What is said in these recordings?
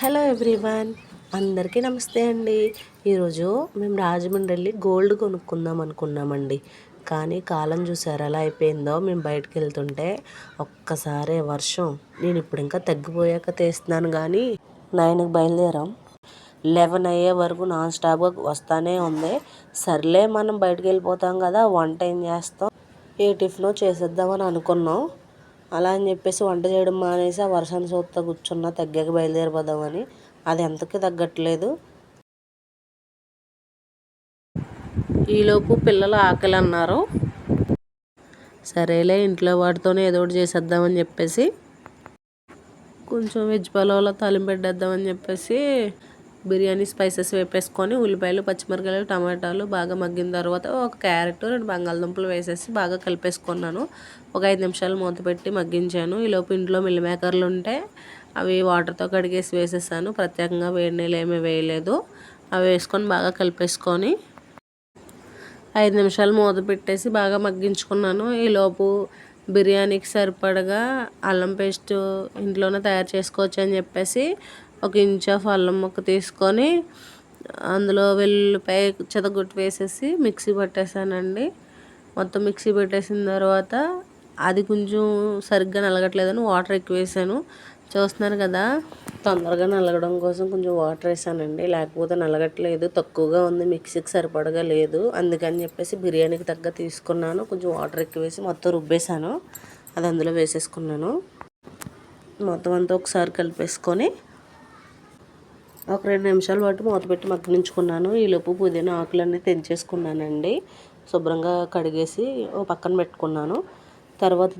Hello everyone. అందరికీ నమస్తే అండి. ఈరోజు మేము రాజమండ్రి వెళ్ళి గోల్డ్ కొనుక్కుందాం అనుకున్నామండి. కానీ కాలం చూసారు ఎలా అయిపోయిందో? మేము బయటకు వెళ్తుంటే ఒక్కసారే వర్షం. నేను ఇప్పుడు ఇంకా తగ్గిపోయాక తీస్తున్నాను కానీ నైన్కి బయలుదేరాం. లెవెన్ అయ్యే వరకు నాన్ స్టాప్గా వస్తానే ఉంది. సర్లే మనం బయటకు వెళ్ళిపోతాం కదా వంట ఏం చేస్తాం? ఏ టిఫినో చేసేద్దామని అనుకున్నాం. అలా అని చెప్పేసి వంట చేయడం మానేసి ఆ వర్షాన్ని చూస్తా కూర్చున్నా తగ్గాక బయలుదేరిపోదామని. అది ఎంతకి తగ్గట్లేదు. ఈలోపు పిల్లలు ఆకలి అన్నారు. సరేలే ఇంట్లో వాటితోనే ఏదో ఒకటి చేసేద్దామని చెప్పేసి. కొంచెం వెజ్ పలావ్లో తాలింపు పెట్టేద్దామని చెప్పేసి బిర్యానీ స్పైసెస్ వేపేసుకొని ఉల్లిపాయలు పచ్చిమిరకాయలు టమాటాలు బాగా మగ్గిన తర్వాత ఒక క్యారెట్ రెండు బంగాళదుంపలు వేసేసి బాగా కలిపేసుకున్నాను. ఒక ఐదు నిమిషాలు మూత పెట్టి మగ్గించాను. ఈలోపు ఇంట్లో మిల్ మేకర్లు ఉంటే అవి వాటర్తో కడిగేసి వేసేసాను. ప్రత్యేకంగా వేడి నీళ్ళు ఏమీ వేయలేదు. అవి వేసుకొని బాగా కలిపేసుకొని ఐదు నిమిషాలు మూత పెట్టేసి బాగా మగ్గించుకున్నాను. ఈలోపు బిర్యానీకి సరిపడగా అల్లం పేస్ట్ ఇంట్లోనే తయారు చేసుకోవచ్చు అని చెప్పేసి ఒక ఇంచ్ ఆఫ్ అల్లం ముక్క తీసుకొని అందులో వెల్లుల్లిపాయ చెదగొట్టి వేసేసి మిక్సీ పట్టేసానండి. మొత్తం మిక్సీ పెట్టేసిన తర్వాత అది కొంచెం సరిగ్గా నలగట్లేదని వాటర్ ఎక్కువ వేసాను. చూస్తున్నారు కదా తొందరగా నలగడం కోసం కొంచెం వాటర్ వేసానండి. లేకపోతే నలగట్లేదు తక్కువగా ఉంది మిక్సీకి సరిపడగా లేదు. అందుకని చెప్పేసి బిర్యానీకి తగ్గ తీసుకున్నాను. కొంచెం వాటర్ ఎక్కువ వేసి మొత్తం రుబ్బేసాను అది అందులో వేసేసుకున్నాను. మొత్తం అంతా ఒకసారి కలిపేసుకొని ఒక రెండు నిమిషాల పాటు మూత పెట్టి మగ్గనించుకున్నాను. ఈలోపు పుదీనా ఆకులన్నీ తెంచేసుకున్నానండి. శుభ్రంగా కడిగేసి ఓ పక్కన పెట్టుకున్నాను. తర్వాత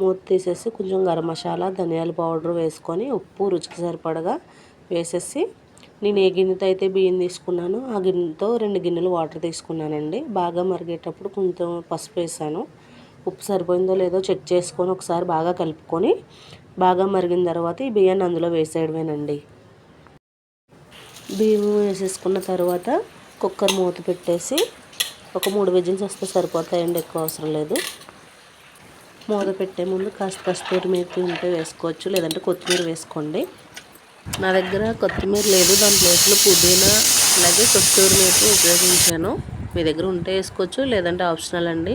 మూత తీసేసి కొంచెం గరం మసాలా ధనియాల పౌడర్ వేసుకొని ఉప్పు రుచికి సరిపడగా వేసేసి నేను ఏ గిన్నెతో అయితే బియ్యం తీసుకున్నానో ఆ గిన్నెతో రెండు గిన్నెలు వాటర్ తీసుకున్నానండి. బాగా మరిగేటప్పుడు కొంచెం పసుపు వేసాను. ఉప్పు సరిపోయిందో లేదో చెక్ చేసుకొని ఒకసారి బాగా కలుపుకొని బాగా మరిగిన తర్వాత ఈ బియ్యాన్ని అందులో వేసేయడమేనండి. బియ్యం వేసేసుకున్న తర్వాత కుక్కర్ మూత పెట్టేసి ఒక మూడు విజిల్స్ వస్తే సరిపోతాయండి ఎక్కువ అవసరం లేదు. మూత పెట్టే ముందు కాస్త కస్తూరి మేతి ఉంటే వేసుకోవచ్చు లేదంటే కొత్తిమీర వేసుకోండి. నా దగ్గర కొత్తిమీర లేదు దాని ప్లేస్లో పుదీనా అలాగే కస్తూరి మేతి ఉపయోగించాను. మీ దగ్గర ఉంటే వేసుకోవచ్చు లేదంటే ఆప్షనల్ అండి.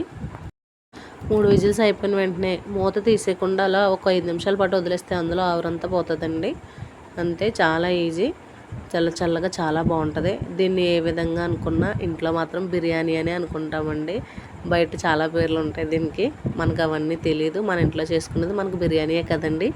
మూడు విజిల్స్ అయిపోయిన వెంటనే మూత తీసేయకుండా అలా ఒక ఐదు నిమిషాల పాటు వదిలేస్తే అందులో ఆవరంతా పోతుందండి. అంతే చాలా ఈజీ. చల్ల చల్లగా చాలా బాగుంటుంది. దీన్ని ఏ విధంగా అనుకున్నా ఇంట్లో మాత్రం బిర్యానీ అని అనుకుంటామండి. బయట చాలా పేర్లు ఉంటాయి దీనికి. మనకు అవన్నీ తెలియదు మన ఇంట్లో చేసుకున్నది మనకు బిర్యానీయే కదండి.